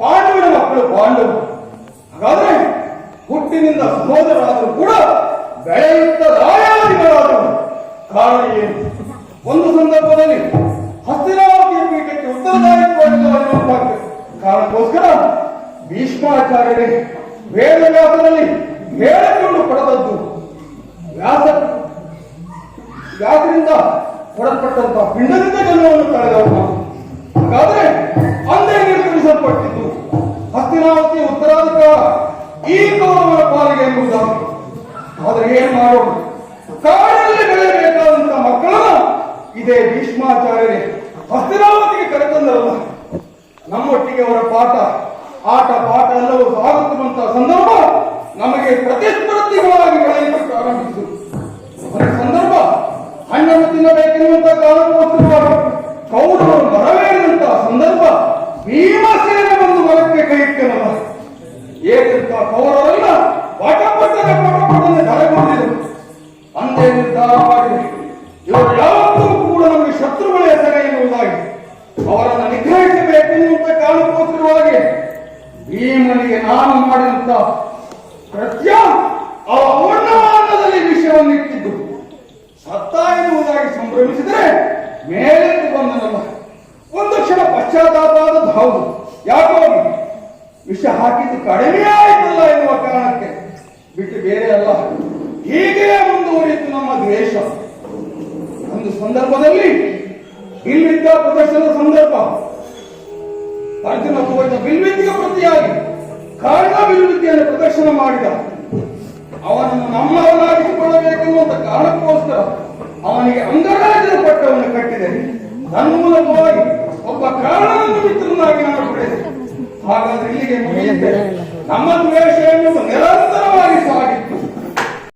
ಪಾಂಡವರು ಪಾಂಡವರು. ಹಾಗಾದ್ರೆ ಹುಟ್ಟಿನಿಂದ ಸಹೋದರಾದರೂ ಕೂಡ ಬೆಳೆಯುತ್ತ ದಾಯಾದಿಗಳಾದವರು. ಕಾರಣ ಏನು? ಒಂದು ಸಂದರ್ಭದಲ್ಲಿ ಹಸ್ತಿನಾವತಿಯ ಪೀಠಕ್ಕೆ ಉತ್ತರದಾಯಿತ್ವ ಕಾರಣಕ್ಕೋಸ್ಕರ ಭೀಷ್ಮಾಚಾರ್ಯರೇ ವೇದ ವ್ಯಾಸದಲ್ಲಿ ಹೇಳಿಕೊಂಡು ಪಡೆದದ್ದು ವ್ಯಾಸ ವ್ಯಾಸರಿಂದ ಕೊಡಲ್ಪಟ್ಟಂತಹ ಪಿಂಡದಿಂದ ಜನ್ಮವನ್ನು ಎಂಬುದಾಗಿ. ಆದ್ರೆ ಏನ್ ಮಾಡೋಣ ಕಾಡಲ್ಲಿ ಬೆಳೆಯಬೇಕಾದಂತ ಮಕ್ಕಳನ್ನ ಇದೇ ಭೀಷ್ಮಾಚಾರ್ಯರೇ ಹಸ್ತಿರಾವತಿಗೆ ಕರೆತಂದರಲ್ಲ. ನಮ್ಮೊಟ್ಟಿಗೆ ಅವರ ಪಾಠ. ಆಟ ಪಾಠ ಎಲ್ಲವೂ ಸಾಗುತ್ತಿರುವಂತಹ ಸಂದರ್ಭ ನಮಗೆ ಪ್ರತಿಸ್ಪರ್ಧಿಗಳಾಗಿ ಬೆಳೆಯಲು ಪ್ರಾರಂಭಿಸಿತು. ಅವರ ಸಂದರ್ಭ, ಹಣ್ಣನ್ನು ತಿನ್ನಬೇಕೆನ್ನುವಂತ ಕಾರಣಕ್ಕೋಸ್ಕರ ಕೌರವರು ಬರಬೇಕಂತ ಸಂದರ್ಭ ಭೀಮಸೇನ ಒಂದು ಮರಕ್ಕೆ ಕೈ ಇಟ್ಟನಲ್ಲ ಏಕಂತ ಕೌರವರೆಲ್ಲ ಧರೆಗೊಂಡಿದರು ಅಂದೇ ಕೂಡ ನಮಗೆ ಶತ್ರುಗಳೇ ಭೀಮನಿಗೆ ನಾನು ಮಾಡಿದಂತ ವಿಷಯವನ್ನು ಸತ್ತ ಎನ್ನುವುದಾಗಿ ಸಂಭ್ರಮಿಸಿದರೆ ಬಂದನಲ್ಲ ಒಂದು ಕ್ಷಣ ಪಶ್ಚಾತ್ತಾಪ ಆದದ್ದು ಹೌದು. ಯಾಕೋ ವಿಷ ಹಾಕಿದ್ದು ಕಡಿಮೆ ಆಯಿತಲ್ಲ ಎನ್ನುವ ಕಾರಣಕ್ಕೆ ಬಿಟ್ಟು ಬೇರೆ ಅಲ್ಲ. ಹೀಗೆ ಮುಂದುವರಿಯಿತು ನಮ್ಮ ದ್ವೇಷ. ಒಂದು ಸಂದರ್ಭದಲ್ಲಿ ಬಿಲ್ವಿದ್ದ ಪ್ರದರ್ಶನದ ಸಂದರ್ಭ. ಅರ್ಜುನ ತೋರಿದ ಬಿಲ್ವಿದ್ಯೆಗೆ ಪ್ರತಿಯಾಗಿ ಕಾರಣ ಬಿಲ್ವಿದ್ಯೆಯನ್ನು ಪ್ರದರ್ಶನ ಮಾಡಿದ. ಅವನನ್ನು ನಮ್ಮವನಾಗಿಸಿಕೊಳ್ಳಬೇಕೆನ್ನುವಂತ ಕಾರಣಕ್ಕೋಸ್ಕರ ಅವನಿಗೆ ಅಂಗರಾಜನ ಪಟ್ಟವನ್ನು ಕಟ್ಟಿದೆ. ತನ್ಮೂಲಕವಾಗಿ ಒಬ್ಬ ಕಾರಣವನ್ನು ಮಿತ್ರನಾಗಿ ನಾನು ಪಡೆದೆ. ಹಾಗಾದ್ರೆ ಇಲ್ಲಿಗೆ ಮುಗಿಯುತ್ತೆ. ನಮ್ಮ ದ್ವೇಷ ಎನ್ನುವುದು ನಿರಂತರವಾಗಿ ಸಾಗಿತ್ತು